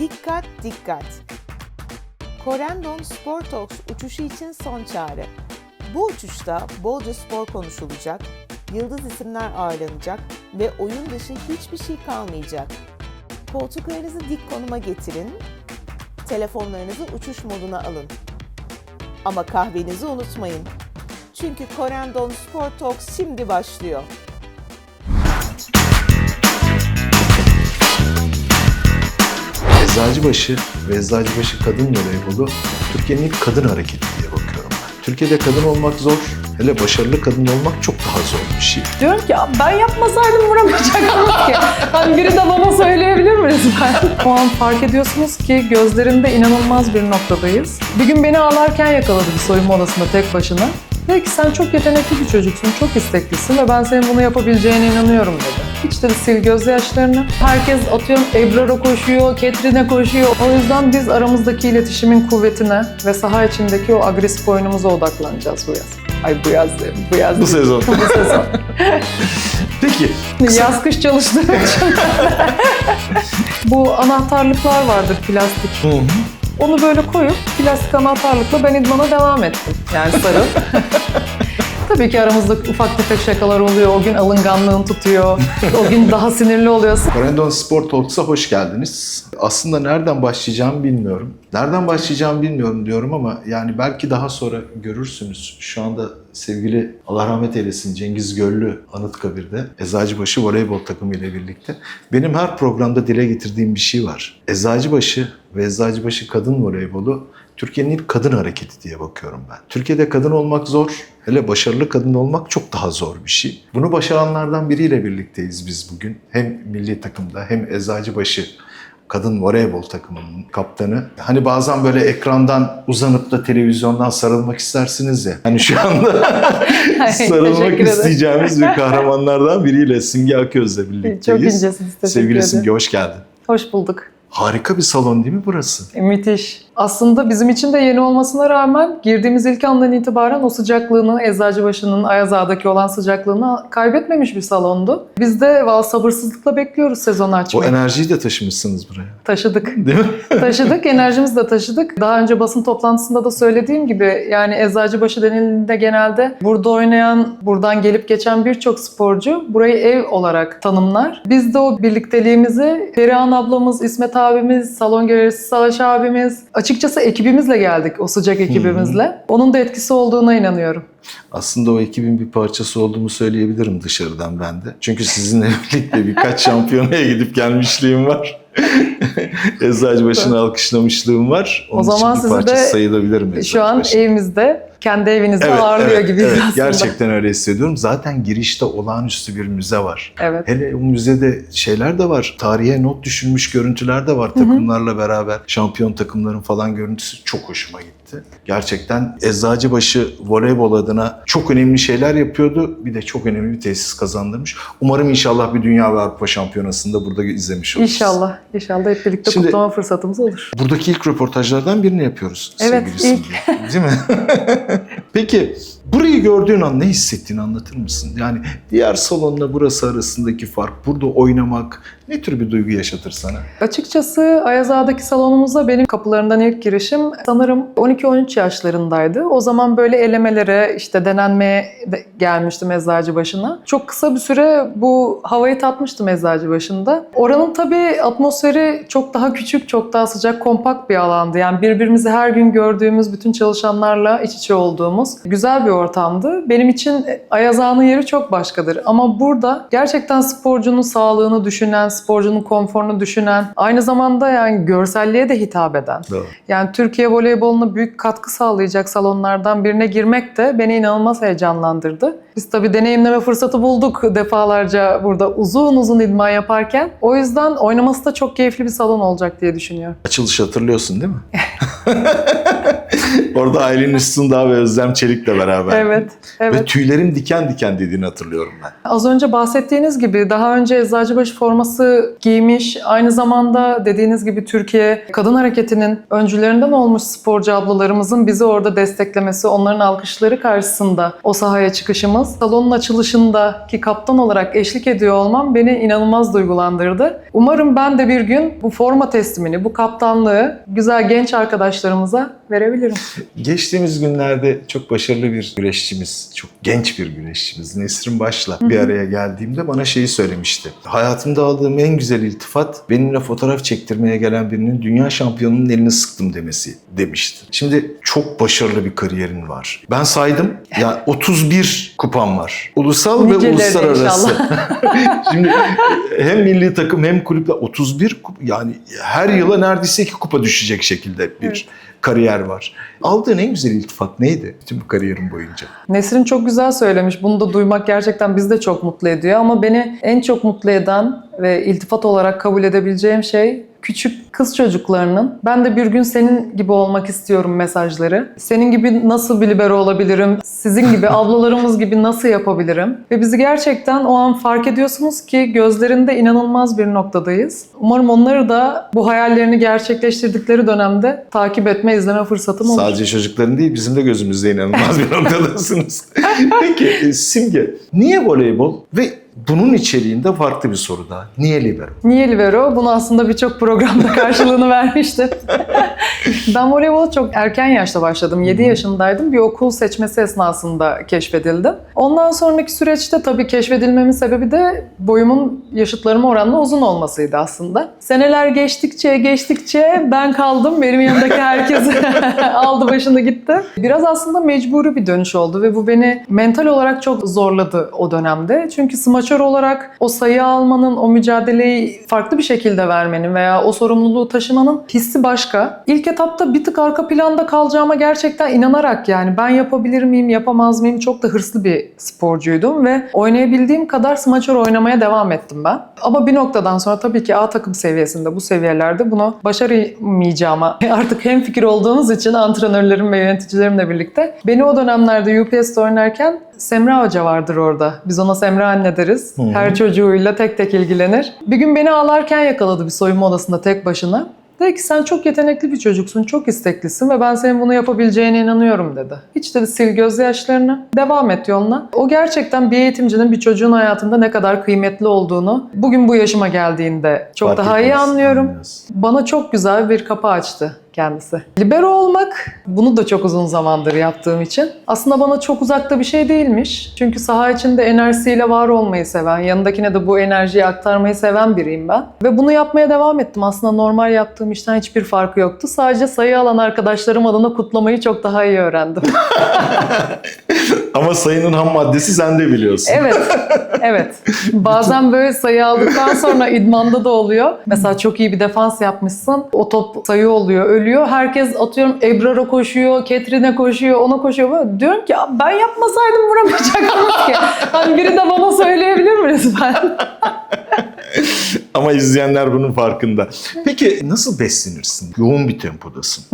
Dikkat dikkat! Corendon Sportox uçuşu için son çağrı. Bu uçuşta bolca spor konuşulacak, yıldız isimler ağırlanacak ve oyun dışı hiçbir şey kalmayacak. Koltuklarınızı dik konuma getirin, telefonlarınızı uçuş moduna alın. Ama kahvenizi unutmayın. Çünkü Corendon Sportox şimdi başlıyor. Eczacıbaşı ve Eczacıbaşı Kadın Voleybolu Türkiye'nin ilk kadın hareketi diye bakıyorum. Türkiye'de kadın olmak zor, hele başarılı kadın olmak çok daha zor bir şey. Diyorum ki ben yapmasaydım vuramayacaktım ki. Hani biri de bana söyleyebilir mi lütfen? O an fark ediyorsunuz ki gözlerinde inanılmaz bir noktadayız. Bir gün beni ağlarken yakaladı bir soyunma odasında tek başına. Dedi ki sen çok yetenekli bir çocuksun, çok isteklisin ve ben senin bunu yapabileceğine inanıyorum dedi. Hiç dedi sil gözyaşlarını. Herkes atıyorum Ebrar'a koşuyor, Ketrin'e koşuyor. O yüzden biz aramızdaki iletişimin kuvvetine ve saha içindeki o agresif oyunumuza odaklanacağız bu yaz. Ay bu yaz, bu yaz. Bu sezon. bu sezon. Peki, Yaz kış çalıştığım için. Bu anahtarlıklar vardır plastik. Hı hı. Onu böyle koyup plastik anahtarlıkla ben idmana devam ettim. Yani sarıl. Tabii ki aramızda ufak tefek şakalar oluyor. O gün alınganlığın tutuyor. O gün daha sinirli oluyorsun. Brandon Spor Talks'a hoş geldiniz. Aslında nereden başlayacağımı bilmiyorum. Nereden başlayacağımı bilmiyorum diyorum ama yani belki daha sonra görürsünüz. Şu anda sevgili Allah rahmet eylesin Cengiz Göllü Anıtkabir'de Eczacıbaşı voleybol takımı ile birlikte benim her programda dile getirdiğim bir şey var. Eczacıbaşı ve Eczacıbaşı kadın voleybolu Türkiye'nin ilk kadın hareketi diye bakıyorum ben. Türkiye'de kadın olmak zor, hele başarılı kadın olmak çok daha zor bir şey. Bunu başaranlardan biriyle birlikteyiz biz bugün. Hem milli takımda hem Eczacıbaşı kadın voleybol takımının kaptanı. Hani bazen böyle ekrandan uzanıp da televizyondan sarılmak istersiniz ya. Hani şu anda sarılmak isteyeceğimiz bir kahramanlardan biriyle Simge Aköz'le birlikteyiz. Çok incesiniz. Sevgili. Simge hoş geldin. Hoş bulduk. Harika bir salon değil mi burası? E, müthiş. Aslında bizim için de yeni olmasına rağmen girdiğimiz ilk andan itibaren o sıcaklığını, Eczacıbaşı'nın Ayazağa'daki olan sıcaklığını kaybetmemiş bir salondu. Biz de valla sabırsızlıkla bekliyoruz sezon O açmayı. enerjiyi de taşımışsınız buraya. Taşıdık. Değil mi? Taşıdık, enerjimizi de taşıdık. Daha önce basın toplantısında da söylediğim gibi yani Eczacıbaşı denildiğinde genelde burada oynayan, buradan gelip geçen birçok sporcu burayı ev olarak tanımlar. Biz de o birlikteliğimizi Perihan ablamız, İsmet abimiz, salon görevlisi Savaş abimiz, açıkçası ekibimizle geldik, o sıcak ekibimizle. Onun da etkisi olduğuna inanıyorum. Aslında o ekibin bir parçası olduğumu söyleyebilirim dışarıdan ben de. Çünkü sizinle birlikte birkaç şampiyonaya gidip gelmişliğim var. Eczacıbaşı'nı alkışlamışlığım var. Onun O zaman için bir sizi de parçası sayılabilirim Şu an evimizde, kendi evinizde ağırlıyor evet, gibiyiz evet. aslında. Gerçekten öyle hissediyorum. Zaten girişte olağanüstü bir müze var. Evet. Hele o müzede şeyler de var. Tarihe not düşülmüş görüntüler de var takımlarla beraber. Şampiyon takımların falan görüntüsü çok hoşuma gitti. Gerçekten Eczacıbaşı voleybol adına çok önemli şeyler yapıyordu. Bir de çok önemli bir tesis kazandırmış. Umarım inşallah bir Dünya ve Avrupa Şampiyonası'nda burada izlemiş oluruz. İnşallah. İnşallah hep birlikte Şimdi- kutlama fırsatımız olur. Buradaki ilk röportajlardan birini yapıyoruz. Evet, ilk. Değil mi? Peki burayı gördüğün an ne hissettiğini anlatır mısın? Yani diğer salonla burası arasındaki fark, burada oynamak ne tür bir duygu yaşatır sana? Açıkçası Ayazağa'daki salonumuzda benim kapılarından ilk girişim sanırım 12-13 yaşlarındaydı. O zaman böyle elemelere işte denenmeye de gelmiştim Eczacıbaşı'na. Çok kısa bir süre bu havayı tatmıştım Eczacıbaşı'nda. Oranın tabii atmosferi çok daha küçük, çok daha sıcak, kompakt bir alandı. Yani birbirimizi her gün gördüğümüz, bütün çalışanlarla iç içe olduğumuz güzel bir ortamdı. Benim için Ayazağa'nın yeri çok başkadır. Ama burada gerçekten sporcunun sağlığını düşünen, sporcunun konforunu düşünen, aynı zamanda yani görselliğe de hitap eden. Doğru. Yani Türkiye voleyboluna büyük katkı sağlayacak salonlardan birine girmek de beni inanılmaz heyecanlandırdı. Biz tabii deneyimleme fırsatı bulduk defalarca burada uzun uzun idman yaparken. O yüzden oynaması da çok keyifli bir salon olacak diye düşünüyorum. Açılış hatırlıyorsun değil mi? Orada Aylin Üstündağ ve Özlem Çelik'le beraber. Evet, Ve evet. tüylerim diken diken dediğini hatırlıyorum ben. Az önce bahsettiğiniz gibi daha önce Eczacıbaşı forması giymiş, aynı zamanda dediğiniz gibi Türkiye kadın hareketinin öncülerinden olmuş sporcu ablalarımızın bizi orada desteklemesi, onların alkışları karşısında o sahaya çıkışımız, salonun açılışındaki kaptan olarak eşlik ediyor olmam beni inanılmaz duygulandırdı. Umarım ben de bir gün bu forma teslimini, bu kaptanlığı güzel genç arkadaşlarımıza verebilirim. Geçtiğimiz günlerde çok başarılı bir güreşçimiz, çok genç bir güreşçimiz Nesrin Baş'la bir araya geldiğimde bana şeyi söylemişti. Hayatımda aldığım en güzel iltifat benimle fotoğraf çektirmeye gelen birinin dünya şampiyonunun elini sıktım demesi demişti. Şimdi çok başarılı bir kariyerin var. Ben saydım ya 31 kupam var. Ulusal ve Niceleri uluslararası. inşallah. Şimdi hem milli takım hem kulüple 31 kupa yani her yıla neredeyse iki kupa düşecek şekilde bir Evet. Kariyer var. Aldığın en güzel iltifat neydi bütün bu kariyerin boyunca? Nesrin çok güzel söylemiş. Bunu da duymak gerçekten bizi de çok mutlu ediyor. Ama beni en çok mutlu eden ve iltifat olarak kabul edebileceğim şey küçük kız çocuklarının ben de bir gün senin gibi olmak istiyorum mesajları. Senin gibi nasıl bir libero olabilirim? Sizin gibi ablalarımız gibi nasıl yapabilirim? Ve bizi gerçekten o an fark ediyorsunuz ki gözlerinde inanılmaz bir noktadayız. Umarım onları da bu hayallerini gerçekleştirdikleri dönemde takip etme, izleme fırsatım olur. Sadece çocukların değil bizim de gözümüzde inanılmaz bir noktadasınız. Peki e, Simge niye voleybol ve bunun içeriğinde farklı bir soru daha. Niye libero? Niye libero? Bunu aslında birçok programda karşılığını vermişti. ben voleybola çok erken yaşta başladım. 7 yaşındaydım. Bir okul seçmesi esnasında keşfedildim. Ondan sonraki süreçte tabii keşfedilmemin sebebi de boyumun yaşıtlarıma oranla uzun olmasıydı aslında. Seneler geçtikçe geçtikçe ben kaldım. Benim yanımdaki herkes aldı başını gitti. Biraz aslında mecburi bir dönüş oldu ve bu beni mental olarak çok zorladı o dönemde. Çünkü smaçör olarak o sayı almanın, o mücadeleyi farklı bir şekilde vermenin veya o sorumluluğu taşımanın hissi başka. İlk etapta bir tık arka planda kalacağıma gerçekten inanarak yani ben yapabilir miyim, yapamaz mıyım çok da hırslı bir sporcuydum ve oynayabildiğim kadar smaçör oynamaya devam ettim ben. Ama bir noktadan sonra tabii ki A takım seviyesinde bu seviyelerde bunu başaramayacağıma artık hem fikir olduğumuz için antrenörlerim ve yöneticilerimle birlikte beni o dönemlerde UPS'te oynarken Semra Hoca vardır orada. Biz ona Semra anne deriz. Hı hı. Her çocuğuyla tek tek ilgilenir. Bir gün beni ağlarken yakaladı bir soyunma odasında tek başına. Dedi ki sen çok yetenekli bir çocuksun, çok isteklisin ve ben senin bunu yapabileceğine inanıyorum dedi. Hiç dedi sil gözyaşlarını, devam et yoluna. O gerçekten bir eğitimcinin bir çocuğun hayatında ne kadar kıymetli olduğunu bugün bu yaşıma geldiğinde çok Fark daha iyi anlıyorum. anlıyorsun. Bana çok güzel bir kapı açtı kendisi. Libero olmak, bunu da çok uzun zamandır yaptığım için aslında bana çok uzakta bir şey değilmiş. Çünkü saha içinde enerjisiyle var olmayı seven, yanındakine de bu enerjiyi aktarmayı seven biriyim ben. Ve bunu yapmaya devam ettim. Aslında normal yaptığım işten hiçbir farkı yoktu. Sadece sayı alan arkadaşlarım adına kutlamayı çok daha iyi öğrendim. Ama sayının ham maddesi sen de biliyorsun. Evet, evet. Bazen böyle sayı aldıktan sonra idmanda da oluyor. Mesela çok iyi bir defans yapmışsın. O top sayı oluyor, ölüyor. Herkes atıyorum Ebrar'a koşuyor, Ketrin'e koşuyor, ona koşuyor. Böyle diyorum ki "Ya ben yapmasaydım vuramayacaktınız ki. Hani biri de bana söyleyebilir mi lütfen? Ama izleyenler bunun farkında. Peki nasıl beslenirsin? Yoğun bir tempodasın.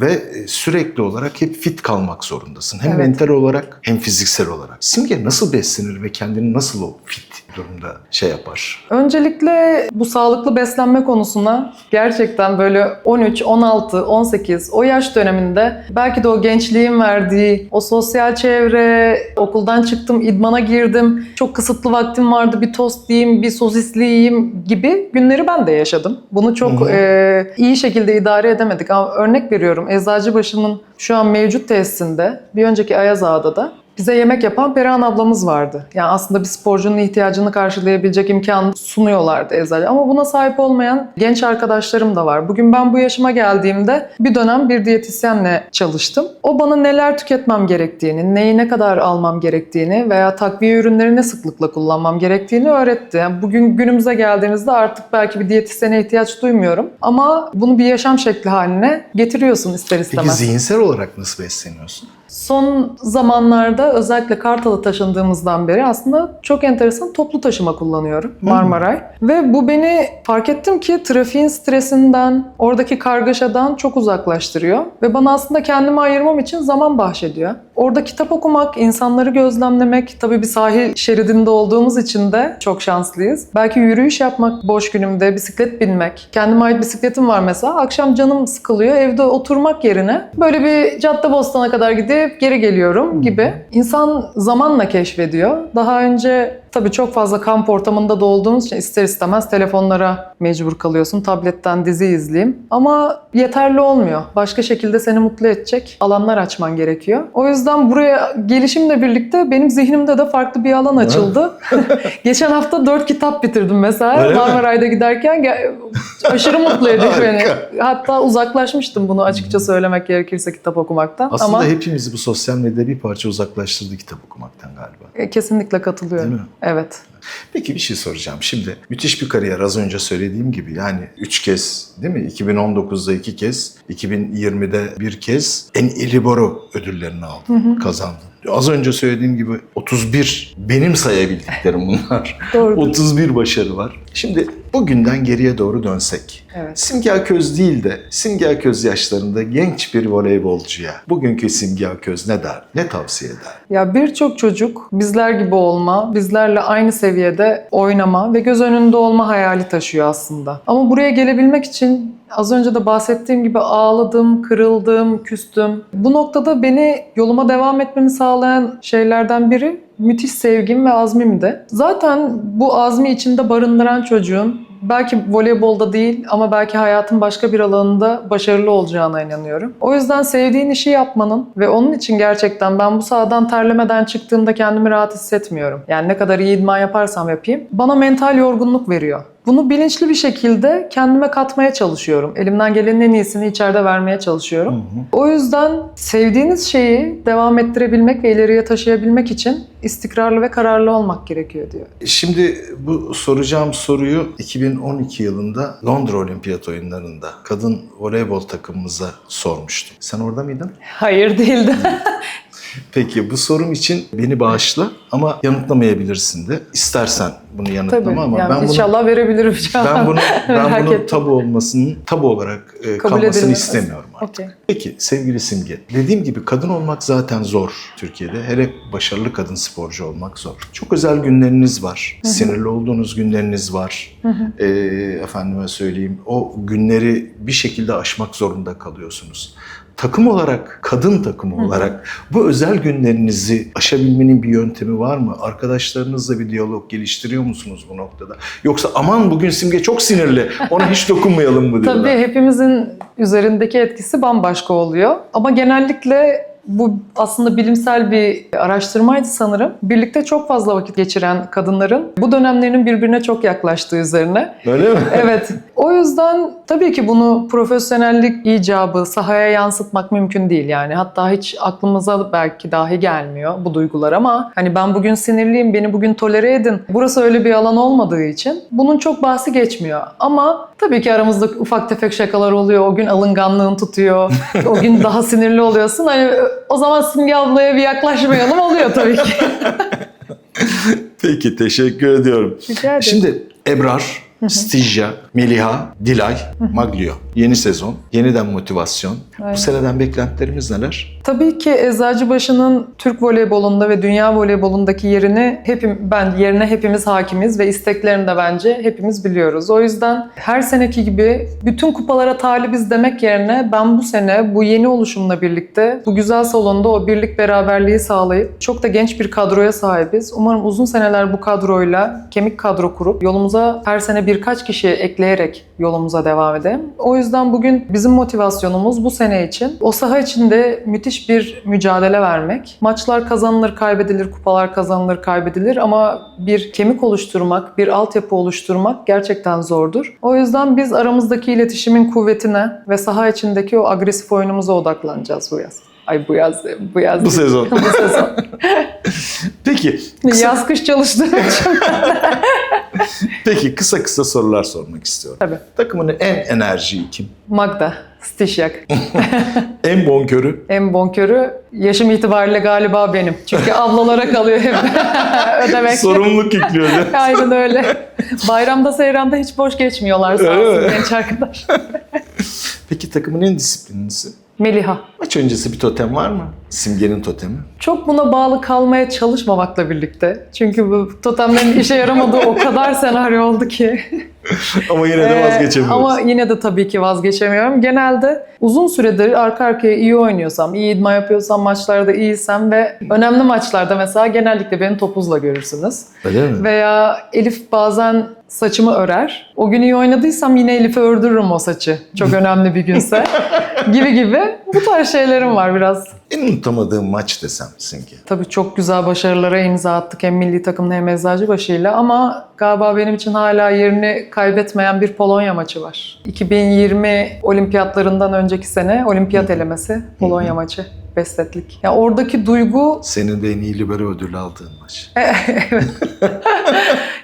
Ve e, sürekli olarak hep fit kalmak zorundasın. Hem Evet. mental olarak hem fiziksel olarak. Simge nasıl beslenir ve kendini nasıl o fit durumda şey yapar? Öncelikle bu sağlıklı beslenme konusuna gerçekten böyle 13, 16, 18 o yaş döneminde belki de o gençliğin verdiği o sosyal çevre, okuldan çıktım, idmana girdim, çok kısıtlı vaktim vardı bir tost yiyeyim, bir sosisli yiyeyim gibi günleri ben de yaşadım. Bunu çok Hı hı. e, iyi şekilde idare edemedik ama örnek veriyorum Eczacıbaşı'nın şu an mevcut tesisinde bir önceki Ayaz Ağa'da da bize yemek yapan Perihan ablamız vardı. Yani aslında bir sporcunun ihtiyacını karşılayabilecek imkan sunuyorlardı eczacı. Ama buna sahip olmayan genç arkadaşlarım da var. Bugün ben bu yaşıma geldiğimde bir dönem bir diyetisyenle çalıştım. O bana neler tüketmem gerektiğini, neyi ne kadar almam gerektiğini veya takviye ürünleri ne sıklıkla kullanmam gerektiğini öğretti. Yani bugün günümüze geldiğimizde artık belki bir diyetisyene ihtiyaç duymuyorum. Ama bunu bir yaşam şekli haline getiriyorsun ister Peki istemez. zihinsel olarak nasıl besleniyorsun? Son zamanlarda özellikle Kartal'a taşındığımızdan beri aslında çok enteresan toplu taşıma kullanıyorum Marmaray. Ve bu beni fark ettim ki trafiğin stresinden, oradaki kargaşadan çok uzaklaştırıyor. Ve bana aslında kendimi ayırmam için zaman bahşediyor. Orada kitap okumak, insanları gözlemlemek, tabii bir sahil şeridinde olduğumuz için de çok şanslıyız. Belki yürüyüş yapmak boş günümde, bisiklet binmek. Kendime ait bisikletim var mesela. Akşam canım sıkılıyor. Evde oturmak yerine böyle bir Caddebostan'a kadar gidip geri geliyorum gibi. İnsan zamanla keşfediyor. Daha önce tabii çok fazla kamp ortamında da olduğumuz için ister istemez telefonlara mecbur kalıyorsun. Tabletten dizi izleyeyim. Ama yeterli olmuyor. Başka şekilde seni mutlu edecek alanlar açman gerekiyor. O yüzden buraya gelişimle birlikte benim zihnimde de farklı bir alan açıldı. Geçen hafta dört kitap bitirdim mesela. Öyle mi? Marmaray'da giderken aşırı mutlu ediyor beni. Hatta uzaklaşmıştım bunu açıkça söylemek gerekirse kitap okumaktan. Aslında Ama hepimizi bu sosyal medya bir parça uzaklaştırdı kitap okumaktan galiba. e, kesinlikle katılıyorum. Değil mi? Evet. Peki bir şey soracağım. Şimdi müthiş bir kariyer az önce söylediğim gibi yani 3 kez değil mi? 2019'da 2 kez, 2020'de bir kez en Iliboro ödüllerini aldın, kazandın. Az önce söylediğim gibi 31 benim sayabildiklerim bunlar. Doğru. 31 başarı var. Şimdi bugünden geriye doğru dönsek. Evet. Simge Aköz değil de Simge Aköz yaşlarında genç bir voleybolcuya bugünkü Simge Aköz ne der? Ne tavsiye eder? Ya birçok çocuk bizler gibi olma, bizlerle aynı seviyede oynama ve göz önünde olma hayali taşıyor aslında. Ama buraya gelebilmek için az önce de bahsettiğim gibi ağladım, kırıldım, küstüm. Bu noktada beni yoluma devam etmemi sağlayan şeylerden biri müthiş sevgim ve azmimdi. Zaten bu azmi içinde barındıran çocuğun belki voleybolda değil ama belki hayatın başka bir alanında başarılı olacağına inanıyorum. O yüzden sevdiğin işi yapmanın ve onun için gerçekten ben bu sahadan terlemeden çıktığımda kendimi rahat hissetmiyorum. Yani ne kadar iyi idman yaparsam yapayım bana mental yorgunluk veriyor. Bunu bilinçli bir şekilde kendime katmaya çalışıyorum. Elimden gelenin en iyisini içeride vermeye çalışıyorum. O yüzden sevdiğiniz şeyi devam ettirebilmek ve ileriye taşıyabilmek için istikrarlı ve kararlı olmak gerekiyor diyor. Şimdi bu soracağım soruyu 2012 yılında Londra Olimpiyat Oyunları'nda kadın voleybol takımımıza sormuştum. Sen orada mıydın? Hayır değildi. Peki bu sorum için beni bağışla ama yanıtlamayabilirsin de. İstersen bunu yanıtlama Tabii. ama yani ben bunu inşallah verebilirim şu an. ben bunu ben bunun tabu olmasının tabu olarak e, Kabul kalmasını edilmez. istemiyorum artık. Okey. Peki sevgili Simge, dediğim gibi kadın olmak zaten zor Türkiye'de. Hele başarılı kadın sporcu olmak zor. Çok özel günleriniz var. Sinirli olduğunuz günleriniz var. Ee, efendime söyleyeyim, o günleri bir şekilde aşmak zorunda kalıyorsunuz. Takım olarak, kadın takımı olarak bu özel günlerinizi aşabilmenin bir yöntemi var mı? Arkadaşlarınızla bir diyalog geliştiriyor musunuz bu noktada? Yoksa aman bugün Simge çok sinirli, ona hiç dokunmayalım mı diyorlar? Tabii hepimizin üzerindeki etkisi bambaşka oluyor. Ama genellikle bu aslında bilimsel bir araştırmaydı sanırım. Birlikte çok fazla vakit geçiren kadınların bu dönemlerinin birbirine çok yaklaştığı üzerine. Öyle mi? Evet. O yüzden tabii ki bunu profesyonellik icabı sahaya yansıtmak mümkün değil yani. Hatta hiç aklımıza belki dahi gelmiyor bu duygular ama hani ben bugün sinirliyim, beni bugün tolere edin. Burası öyle bir alan olmadığı için bunun çok bahsi geçmiyor. Ama tabii ki aramızda ufak tefek şakalar oluyor. O gün alınganlığın tutuyor. o gün daha sinirli oluyorsun. Hani o zaman Simge ablaya bir yaklaşmayalım oluyor tabii ki. Peki teşekkür ediyorum. Rica ederim. Şimdi Ebrar, Stijya, Meliha, Dilay, Maglio. Yeni sezon, yeniden motivasyon. Aynen. Bu seneden beklentilerimiz neler? Tabii ki Eczacıbaşı'nın Türk voleybolunda ve dünya voleybolundaki yerini hepim, ben yerine hepimiz hakimiz ve isteklerini de bence hepimiz biliyoruz. O yüzden her seneki gibi bütün kupalara talibiz demek yerine ben bu sene bu yeni oluşumla birlikte bu güzel salonda o birlik beraberliği sağlayıp çok da genç bir kadroya sahibiz. Umarım uzun seneler bu kadroyla kemik kadro kurup yolumuza her sene birkaç kişi ekleyerek yolumuza devam edelim. O yüzden bugün bizim motivasyonumuz bu sene için o saha içinde müthiş bir mücadele vermek. Maçlar kazanılır, kaybedilir, kupalar kazanılır, kaybedilir ama bir kemik oluşturmak, bir altyapı oluşturmak gerçekten zordur. O yüzden biz aramızdaki iletişimin kuvvetine ve saha içindeki o agresif oyunumuza odaklanacağız bu yaz. Ay bu yaz, bu yaz. Bu sezon. bu sezon. Peki, kısa, Yaz kış çalıştığım için. peki kısa kısa sorular sormak istiyorum. Tabii. Takımın en enerji kim? Magda. Stişyak. En bonkörü En bonkörü yaşım itibariyle galiba benim. Çünkü ablalara kalıyor hep ödemek. sorumluluk yüklüyor. Aynen öyle. Bayramda seyranda hiç boş geçmiyorlar sağ olsun genç arkadaş. Peki takımın en disiplinlisi? Meliha. Maç öncesi bir totem var mı? Simge'nin totemi. Çok buna bağlı kalmaya çalışmamakla birlikte. Çünkü bu totemlerin işe yaramadığı o kadar senaryo oldu ki. Ama yine de Ee, vazgeçemiyoruz. Ama yine de tabii ki vazgeçemiyorum. Genelde uzun süredir arka arkaya iyi oynuyorsam, iyi idman yapıyorsam, maçlarda iyiysem ve önemli maçlarda mesela genellikle beni topuzla görürsünüz. Öyle mi? Veya Elif bazen saçımı örer. O gün iyi oynadıysam yine Elif'e ördürürüm o saçı. Çok önemli bir günse. gibi gibi. Bu tarz şeylerim var biraz. En unutamadığım maç desem Simge. Tabii çok güzel başarılara imza attık hem milli takımla hem Eczacıbaşı'yla ama galiba benim için hala yerini kaybetmeyen bir Polonya maçı var. 2020 olimpiyatlarından önceki sene olimpiyat elemesi Polonya maçı. Besletlik. Ya oradaki duygu Senin de en iyi libero ödülü aldığın maç.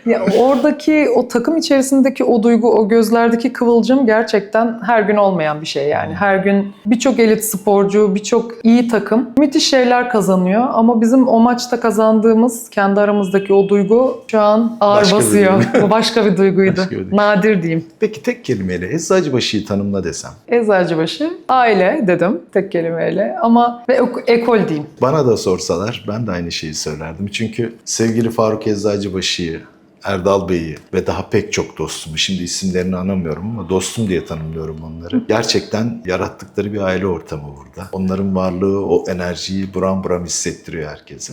Ya oradaki o takım içerisindeki o duygu, o gözlerdeki kıvılcım gerçekten her gün olmayan bir şey yani. Her gün birçok elit sporcu, birçok iyi takım müthiş şeyler kazanıyor ama bizim o maçta kazandığımız kendi aramızdaki o duygu şu an ağır Başka duygu. Bu başka bir duyguydu. Başka bir. Nadir diyeyim. Peki tek kelimeyle Eczacıbaşı'yı tanımla desem. Eczacıbaşı, aile dedim tek kelimeyle ama ve ek- ekol diyeyim. Bana da sorsalar ben de aynı şeyi söylerdim. Çünkü sevgili Faruk Eczacıbaşı'yı, Erdal Bey'i ve daha pek çok dostumu, şimdi isimlerini anamıyorum ama dostum diye tanımlıyorum onları. Gerçekten yarattıkları bir aile ortamı burada. Onların varlığı o enerjiyi buram buram hissettiriyor herkese.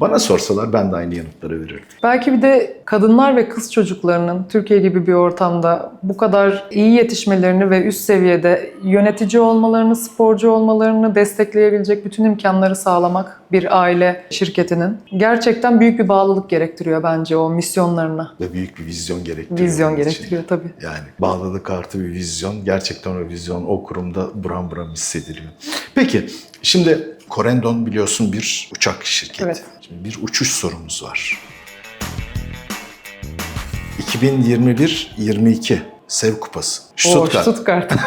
Bana sorsalar ben de aynı yanıtları verirdim. Belki bir de kadınlar ve kız çocuklarının Türkiye gibi bir ortamda bu kadar iyi yetişmelerini ve üst seviyede yönetici olmalarını, sporcu olmalarını destekleyebilecek bütün imkanları sağlamak bir aile şirketinin gerçekten büyük bir bağlılık gerektiriyor bence o misyonlarına. Ve büyük bir vizyon gerektiriyor. Vizyon onun için. gerektiriyor tabii. Yani bağlılık artı bir vizyon. Gerçekten o vizyon o kurumda buram buram hissediliyor. Peki şimdi Corendon biliyorsun bir uçak şirketi. Evet. Şimdi bir uçuş sorumuz var. 2021-22 Sev Kupası. Stuttgart. Stuttgart.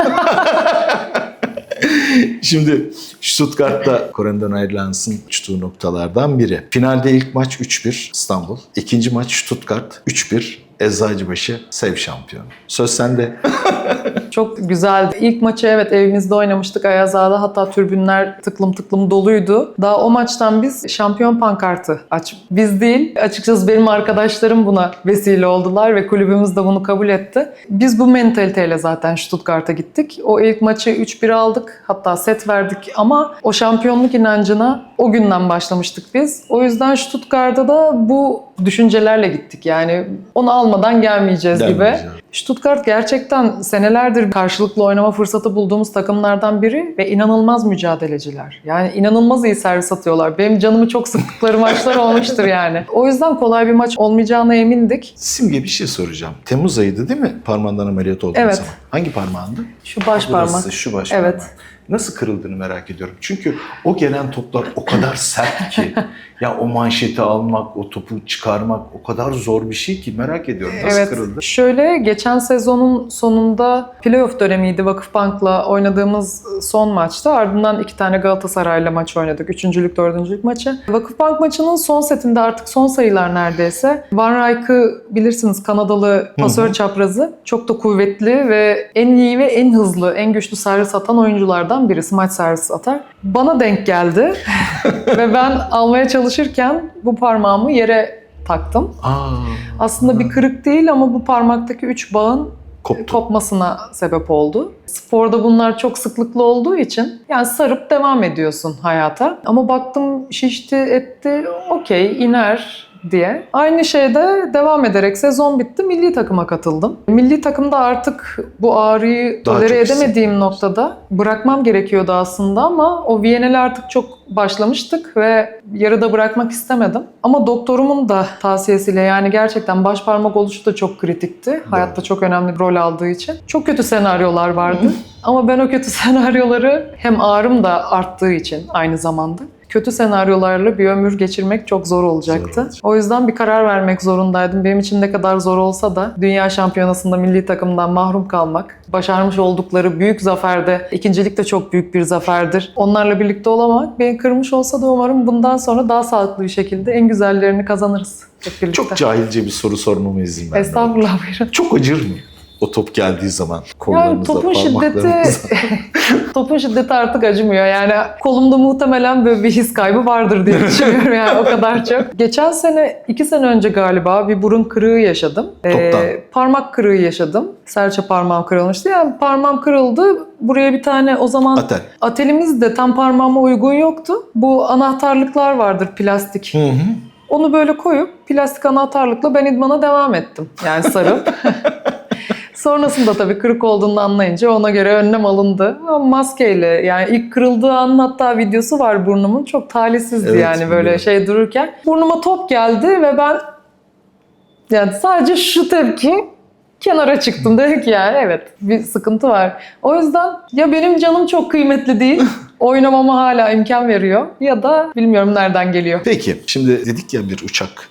Şimdi Stuttgart'ta Corendon Airlines'ın uçtuğu noktalardan biri. Finalde ilk maç 3-1 İstanbul. İkinci maç Stuttgart 3-1 Eczacıbaşı Sev şampiyonu. Söz sende. Çok güzeldi. İlk maçı evet evimizde oynamıştık Ayazağa'da. Hatta tribünler tıklım tıklım doluydu. Daha o maçtan biz şampiyon pankartı aç. Biz değil. Açıkçası benim arkadaşlarım buna vesile oldular ve kulübümüz de bunu kabul etti. Biz bu mentaliteyle zaten Stuttgart'a gittik. O ilk maçı 3-1 aldık. Hatta set verdik ama o şampiyonluk inancına o günden başlamıştık biz. O yüzden Stuttgart'a da bu düşüncelerle gittik. Yani onu almadan gelmeyeceğiz gibi. Stuttgart gerçekten senelerdir karşılıklı oynama fırsatı bulduğumuz takımlardan biri ve inanılmaz mücadeleciler. Yani inanılmaz iyi servis atıyorlar. Benim canımı çok sıktıkları maçlar olmuştur yani. O yüzden kolay bir maç olmayacağına emindik. Simge bir şey soracağım. Temmuz ayıydı değil mi parmağından ameliyat olduğun Evet. zaman? Hangi parmağındı? Şu baş parmak. Burası, şu baş Evet. parmak. Nasıl kırıldığını merak ediyorum. Çünkü o gelen toplar o kadar sert ki. ya o manşeti almak, o topu çıkarmak o kadar zor bir şey ki merak ediyorum. Nasıl Evet. kırıldı? Şöyle geçen sezonun sonunda playoff dönemiydi Vakıfbank'la oynadığımız son maçta. Ardından iki tane Galatasaray'la maç oynadık. Üçüncülük, dördüncülük maçı. Vakıfbank maçının son setinde artık son sayılar neredeyse. Van Rijk'ı bilirsiniz Kanadalı pasör çaprazı. Çok da kuvvetli ve en iyi ve en hızlı, en güçlü servis atan oyunculardan birisi. Maç servisi atar. Bana denk geldi ve ben almaya çalışırken bu parmağımı yere taktım. Aa, Aslında bir kırık değil ama bu parmaktaki üç bağın koptu. kopmasına sebep oldu. Sporda bunlar çok sıklıklı olduğu için yani sarıp devam ediyorsun hayata. Ama baktım şişti etti okey iner diye. Aynı şeyde devam ederek sezon bitti. Milli takıma katıldım. Milli takımda artık bu ağrıyı Daha tolere edemediğim noktada bırakmam gerekiyordu aslında ama o VNL'e artık çok başlamıştık ve yarıda bırakmak istemedim. Ama doktorumun da tavsiyesiyle yani gerçekten baş parmak oluşu da çok kritikti. Hayatta çok önemli bir rol aldığı için. Çok kötü senaryolar vardı. Ama ben o kötü senaryoları hem ağrım da arttığı için aynı zamanda kötü senaryolarla bir ömür geçirmek çok zor olacaktı. Zor o yüzden bir karar vermek zorundaydım. Benim için ne kadar zor olsa da dünya şampiyonasında milli takımdan mahrum kalmak, başarmış oldukları büyük zaferde, ikincilik de çok büyük bir zaferdir. Onlarla birlikte olamak beni kırmış olsa da umarım bundan sonra daha sağlıklı bir şekilde en güzellerini kazanırız hep birlikte. Çok cahilce bir soru sormama izin ver. Estağfurullah buyurun. Çok acır mı? O top geldiği zaman Yani kollarınıza, topun şiddeti topun şiddeti artık acımıyor. Yani kolumda muhtemelen böyle bir his kaybı vardır diye düşünüyorum yani o kadar çok. Geçen sene, iki sene önce galiba bir burun kırığı yaşadım. Ee, Toptan. parmak kırığı yaşadım. Serçe parmağım kırılmıştı. Yani parmağım kırıldı. Buraya bir tane o zaman Atel. atelimiz de tam parmağıma uygun yoktu. Bu anahtarlıklar vardır plastik. Hı hı. Onu böyle koyup plastik anahtarlıkla ben idmana devam ettim. Yani sarıp. Sonrasında tabii kırık olduğunu anlayınca ona göre önlem alındı. Ama maskeyle yani ilk kırıldığı anın hatta videosu var burnumun. Çok talihsizdi Evet, yani böyle biliyorum. şey dururken. Burnuma top geldi ve ben yani sadece şu tepki kenara çıktım. Dedim ki yani evet bir sıkıntı var. O yüzden ya benim canım çok kıymetli değil. Oynamama hala imkan veriyor ya da bilmiyorum nereden geliyor. Peki şimdi dedik ya bir uçak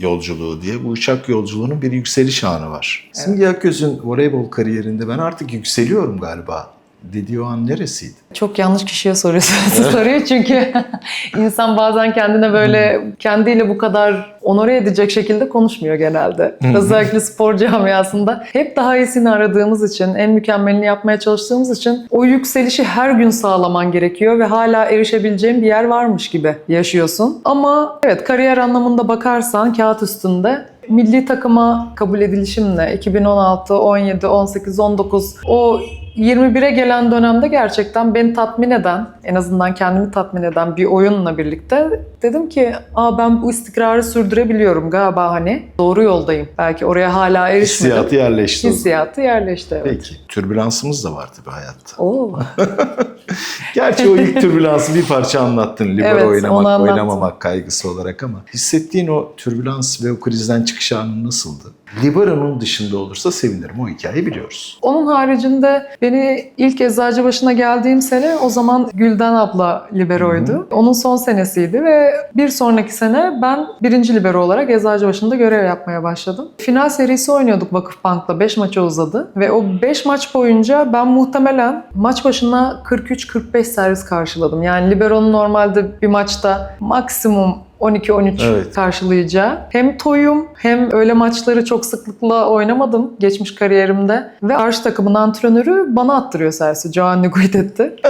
yolculuğu diye. Bu uçak yolculuğunun bir yükseliş anı var. Simge Akgöz'ün voleybol kariyerinde ben artık yükseliyorum galiba dediği o an neresiydi? Çok yanlış kişiye soruyorsunuz soruyu çünkü insan bazen kendine böyle kendiyle bu kadar onore edecek şekilde konuşmuyor genelde. Özellikle spor camiasında hep daha iyisini aradığımız için, en mükemmelini yapmaya çalıştığımız için o yükselişi her gün sağlaman gerekiyor ve hala erişebileceğin bir yer varmış gibi yaşıyorsun. Ama evet kariyer anlamında bakarsan kağıt üstünde milli takıma kabul edilişimle 2016, 17, 18, 19 o 21'e gelen dönemde gerçekten beni tatmin eden, en azından kendimi tatmin eden bir oyunla birlikte dedim ki Aa, ben bu istikrarı sürdürebiliyorum galiba hani doğru yoldayım. Belki oraya hala erişmedim. Hissiyatı yerleşti. Hissiyatı yerleşti evet. Peki. Türbülansımız da var tabii hayatta. Oo. Gerçi o ilk türbülansı bir parça anlattın. Libero Evet, oynamak, oynamamak kaygısı olarak ama hissettiğin o türbülans ve o krizden çıkış anın nasıldı? Libero'nun dışında olursa sevinirim. O hikayeyi biliyoruz. Onun haricinde beni ilk Eczacıbaşı'na geldiğim sene o zaman Gülden abla liberoydu. Onun son senesiydi ve bir sonraki sene ben birinci libero olarak Eczacıbaşı'nda görev yapmaya başladım. Final serisi oynuyorduk Vakıfbank'la. 5 maça uzadı ve o 5 maç boyunca ben muhtemelen maç başına 43-45 servis karşıladım. Yani libero'nun normalde bir maçta maksimum 12-13 Evet. karşılayacağı. Hem toyum hem öyle maçları çok sıklıkla oynamadım geçmiş kariyerimde. Ve arş takımın antrenörü bana attırıyor servisi. Giovanni Guidetti.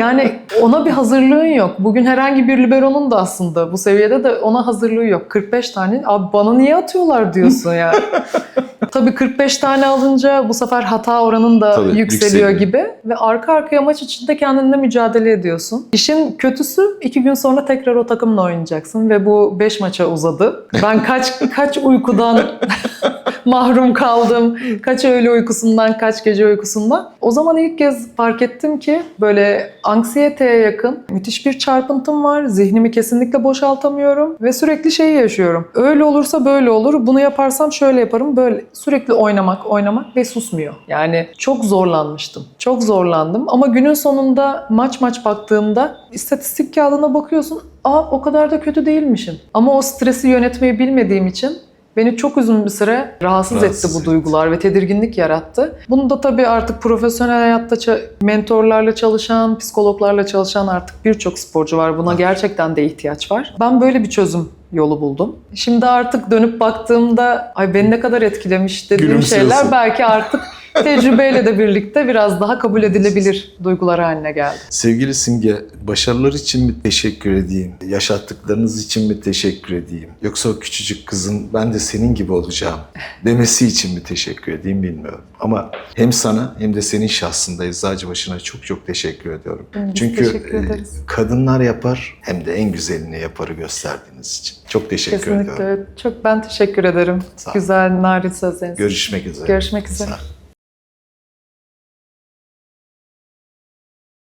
Yani ona bir hazırlığın yok. Bugün herhangi bir libero'nun da aslında bu seviyede de ona hazırlığı yok. 45 tane. Abi bana niye atıyorlar diyorsun ya. Tabii 45 tane alınca bu sefer hata oranın da Tabii, yükseliyor, yükseliyor. gibi. Ve arka arkaya maç içinde kendinle mücadele ediyorsun. İşin kötüsü iki gün sonra tekrar o takımla oynayacaksın ve bu 5 maça uzadı. Ben kaç kaç uykudan mahrum kaldım. Kaç öğle uykusundan, kaç gece uykusundan. O zaman ilk kez fark ettim ki böyle anksiyeteye yakın müthiş bir çarpıntım var. Zihnimi kesinlikle boşaltamıyorum ve sürekli şeyi yaşıyorum. Öyle olursa böyle olur. Bunu yaparsam şöyle yaparım. Böyle sürekli oynamak, oynamak ve susmuyor. Yani çok zorlanmıştım. Çok zorlandım ama günün sonunda maç maç baktığımda istatistik kağıdına bakıyorsun. Aa o kadar da kötü değilmişim. Ama o stresi yönetmeyi bilmediğim için Beni çok uzun bir süre rahatsız, Rahatsız etti bu duygular ve tedirginlik yarattı. Bunu da tabii artık profesyonel hayatta mentorlarla çalışan, psikologlarla çalışan artık birçok sporcu var. Buna gerçekten de ihtiyaç var. Ben böyle bir çözüm yolu buldum. Şimdi artık dönüp baktığımda ay beni ne kadar etkilemiş dediğim şeyler belki artık tecrübeyle de birlikte biraz daha kabul edilebilir duygular haline geldi. Sevgili Simge, başarılar için mi teşekkür edeyim? Yaşattıklarınız için mi teşekkür edeyim? Yoksa o küçücük kızın ben de senin gibi olacağım demesi için mi teşekkür edeyim bilmiyorum. Ama hem sana hem de senin şahsında Eczacıbaşı'na çok çok teşekkür ediyorum. Biz Çünkü teşekkür e, ederiz. kadınlar yapar hem de en güzelini yaparı gösterdiğiniz için. Çok teşekkür ediyorum. Kesinlikle. Çok ben teşekkür ederim. Güzel, narin sözleriniz. Görüşmek üzere. Görüşmek üzere. Sağ.